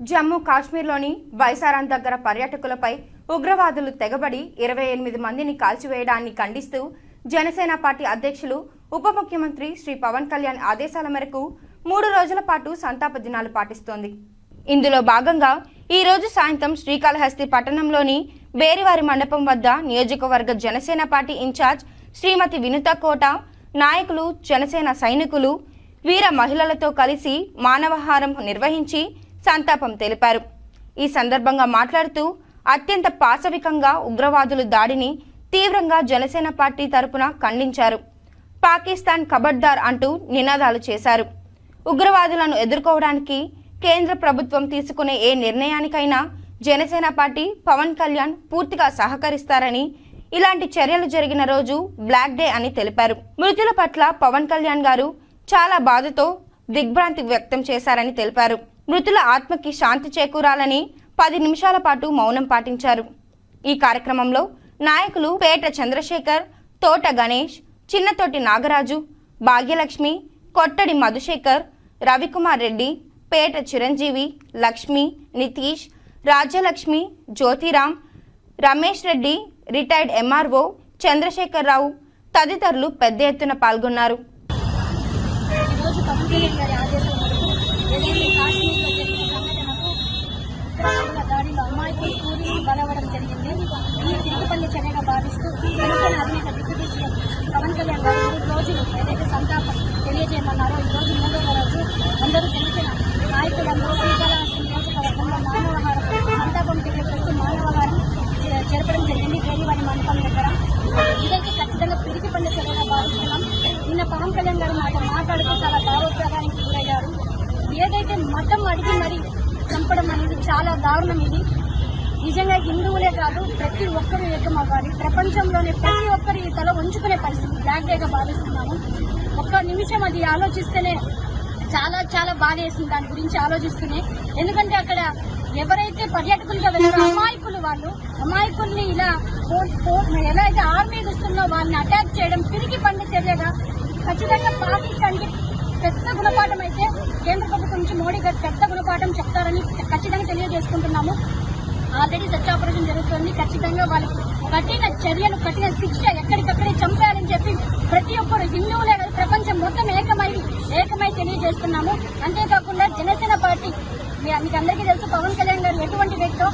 జమ్మూ కాశ్మీర్లోని బైసారాన్ దగ్గర పర్యాటకులపై ఉగ్రవాదులు తెగబడి ఇరవై ఎనిమిది మందిని కాల్చివేయడాన్ని ఖండిస్తూ జనసేన పార్టీ అధ్యక్షులు ఉప ముఖ్యమంత్రి శ్రీ పవన్ కళ్యాణ్ ఆదేశాల మేరకు మూడు రోజుల పాటు సంతాప దినాలు పాటిస్తోంది. ఇందులో భాగంగా ఈ రోజు సాయంత్రం శ్రీకాళహస్తి పట్టణంలోని బేరివారి మండపం వద్ద నియోజకవర్గ జనసేన పార్టీ ఇన్ఛార్జ్ శ్రీమతి వినుత కోట నాయకులు జనసేన సైనికులు వీర మహిళలతో కలిసి మానవహారం నిర్వహించి సంతాపం తెలిపారు. ఈ సందర్భంగా మాట్లాడుతూ అత్యంత పాశవికంగా ఉగ్రవాదులు దాడిని తీవ్రంగా జనసేన పార్టీ తరపున ఖండించారు. పాకిస్తాన్ ఖబర్దార్ అంటూ నినాదాలు చేశారు. ఉగ్రవాదులను ఎదుర్కోవడానికి కేంద్ర ప్రభుత్వం తీసుకునే ఏ నిర్ణయానికైనా జనసేన పార్టీ పవన్ కళ్యాణ్ పూర్తిగా సహకరిస్తారని ఇలాంటి చర్యలు జరిగిన రోజు బ్లాక్ డే అని తెలిపారు. మృతుల పట్ల పవన్ కళ్యాణ్ గారు చాలా బాధతో దిగ్భ్రాంతి వ్యక్తం చేశారని తెలిపారు. మృతుల ఆత్మకి శాంతి చేకూరాలని పది నిమిషాల పాటు మౌనం పాటించారు. ఈ కార్యక్రమంలో నాయకులు పేట చంద్రశేఖర్ తోట గణేష్ చిన్నతోటి నాగరాజు భాగ్యలక్ష్మి కొట్టడి మధుశేఖర్ రవికుమార్ రెడ్డి పేట చిరంజీవి లక్ష్మి నితీష్ రాజ్యలక్ష్మి జ్యోతిరామ్ రమేష్ రెడ్డి రిటైర్డ్ ఎంఆర్ఓ చంద్రశేఖర్ రావు తదితరులు పెద్ద ఎత్తున పాల్గొన్నారు. కాశ్మీర్లో జరిగిన సంఘటనకు దాడిలో అమాయకులు కూలి బలవడం జరిగింది ఈ తిరుగుపల్లి చర్యగా భావిస్తూ జనసేన అధినేత డిప్యూటీ సీఎం పవన్ కళ్యాణ్ గారు మూడు రోజులు ఏదైతే సంతాపం తెలియజేయమన్నారో ఈ రోజు మూడవ రోజు అందరూ జనసేన నాయకులందరూ శ్రీకాళహస్తి నియోజకవర్గంలో మానవహారం సంతాపం తెలియజేస్తూ మానవహారం జరపడం జరిగింది పేరివారి మండపం దగ్గర ఇదైతే ఖచ్చితంగా పిరికి పండుగ చర్యగా భావిస్తున్నాం నిన్న పవన్ కళ్యాణ్ గారు మాట మాట్లాడుతూ చాలా భావోద్వేగానికి ఏదైతే మతం అడిగి మరి చంపడం అనేది చాలా దారుణం ఇది. నిజంగా హిందువులే కాదు ప్రతి ఒక్కరూ ఏకమవ్వాలి. ప్రపంచంలోనే ప్రతి ఒక్కరు ఈ తల ఉంచుకునే పరిస్థితి బ్లాక్ డేగా భావిస్తున్నాము. ఒక్క నిమిషం అది ఆలోచిస్తేనే చాలా చాలా బాధ వేసింది దాని గురించి ఆలోచిస్తూనే. ఎందుకంటే అక్కడ ఎవరైతే పర్యాటకులుగా వెళ్ళారో అమాయకులు వాళ్ళు అమాయకుల్ని ఇలా పో- ఎలా అయితే ఆర్మీ చూస్తుందో వాళ్ళని అటాక్ చేయడం తిరిగి పండి చర్యగా ఖచ్చితంగా పాకిస్తాన్కి పెద్ద గుణపాఠం అయితే కేంద్ర ప్రభుత్వం నుంచి మోడీ గారు పెద్ద గుణపాఠం చెప్తారని ఖచ్చితంగా తెలియజేసుకుంటున్నాము. ఆల్రెడీ సెర్చ్ ఆపరేషన్ జరుగుతుంది. ఖచ్చితంగా వాళ్ళకి కఠిన చర్యలు కఠిన శిక్ష ఎక్కడికక్కడే చంపారని చెప్పి ప్రతి ఒక్కరు హిందువులే కాదు ప్రపంచం మొత్తం ఏకమై ఏకమై తెలియజేస్తున్నాము. అంతేకాకుండా జనసేన పార్టీ మీకు అందరికీ తెలుసు పవన్ కళ్యాణ్ గారు ఎటువంటి వ్యక్తో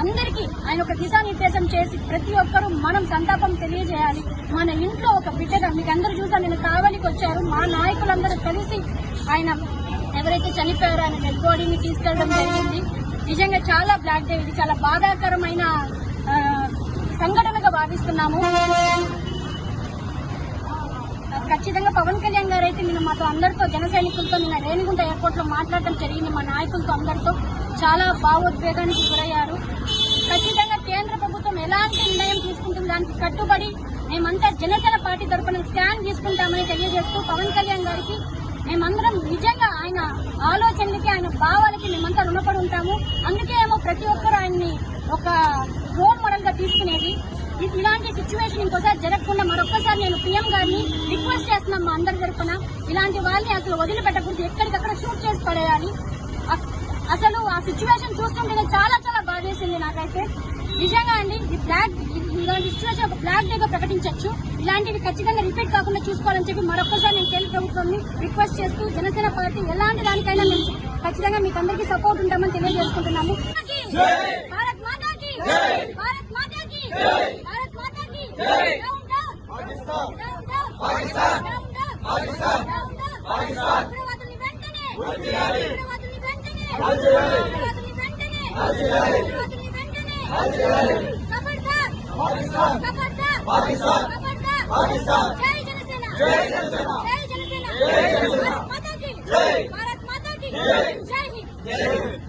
అందరికీ ఆయన ఒక దిశానిర్దేశం చేసి ప్రతి ఒక్కరూ మనం సంతాపం తెలియజేయాలి. మన ఇంట్లో ఒక బిడ్డగా మీకు అందరూ చూసాను నేను కావలికి వచ్చారు. మా నాయకులందరూ కలిసి ఆయన ఎవరైతే చనిపోయారో ఆయన డెడ్ బాడీని తీసుకెళ్ళడం జరిగింది. నిజంగా చాలా బ్లాక్ డే ఇది చాలా బాధాకరమైన సంఘటనగా భావిస్తున్నాము. ఖచ్చితంగా పవన్ కళ్యాణ్ గారు అయితే నిన్న మాతో అందరితో జన సైనికులతో నిన్న రేణిగుంట ఎయిర్పోర్ట్లో మాట్లాడటం జరిగింది. మా నాయకులతో అందరితో చాలా భావోద్వేగానికి గురయ్యారు. ఖచ్చితంగా కేంద్ర ప్రభుత్వం ఎలాంటి నిర్ణయం తీసుకుంటుంది? దానికి కట్టుబడి మేమంతా జనసేన పార్టీ తరఫున స్టాండ్ తీసుకుంటామని తెలియజేస్తూ పవన్ కళ్యాణ్ గారికి మేమందరం నిజంగా ఆయన ఆలోచనలకి ఆయన భావాలకి మేమంతా రుణపడి ఉంటాము. అందుకే ఏమో ప్రతి ఒక్కరు ఆయన్ని ఒక రోల్ మోడల్గా తీసుకునేది. ఇలాంటి సిచ్యువేషన్ ఇంకోసారి జరగకుండా మరొక్కసారి నేను పీఎం గారిని రిక్వెస్ట్ చేస్తున్నాం మా అందరి తరఫున ఇలాంటి వాళ్ళని అసలు వదిలిపెట్టకూడదు. ఎక్కడికక్కడ షూట్ చేసి పడేయాలి. అసలు ఆ సిచ్యువేషన్ చూస్తుంటేనే చాలా చాలా బాధేసింది నాకైతే. నిజంగా అండి ఈ బ్లాక్ ఇలాంటి సిచ్యువేషన్ ఒక బ్లాక్ డే గా ప్రకటించవచ్చు ఇలాంటివి ఖచ్చితంగా రిపీట్ కాకుండా చూసుకోవాలని చెప్పి మరొకసారి నేను కేంద్ర ప్రభుత్వాన్ని రిక్వెస్ట్ చేస్తూ జనసేన పార్టీ ఎలాంటి దానికైనా మేము ఖచ్చితంగా మీకు అందరికీ సపోర్ట్ ఉంటామని తెలియజేసుకుంటున్నాము. భారత్ మాతాకి! భారత్ మాతాకి! వెంటనే ఉగ్రవాదుల్ని వెంటనే ఉగ్రవాదుల్ని వెంటనే ఉగ్రవాదుల్ని వెంటనే ఖబర్దార్ ఖబర్దార్ ఖబర్దార్ జై జనసేన. జై జనసేన. జై జనసేన. భారత్ మాతాకి భారత్ మాతాకి జై హింద్.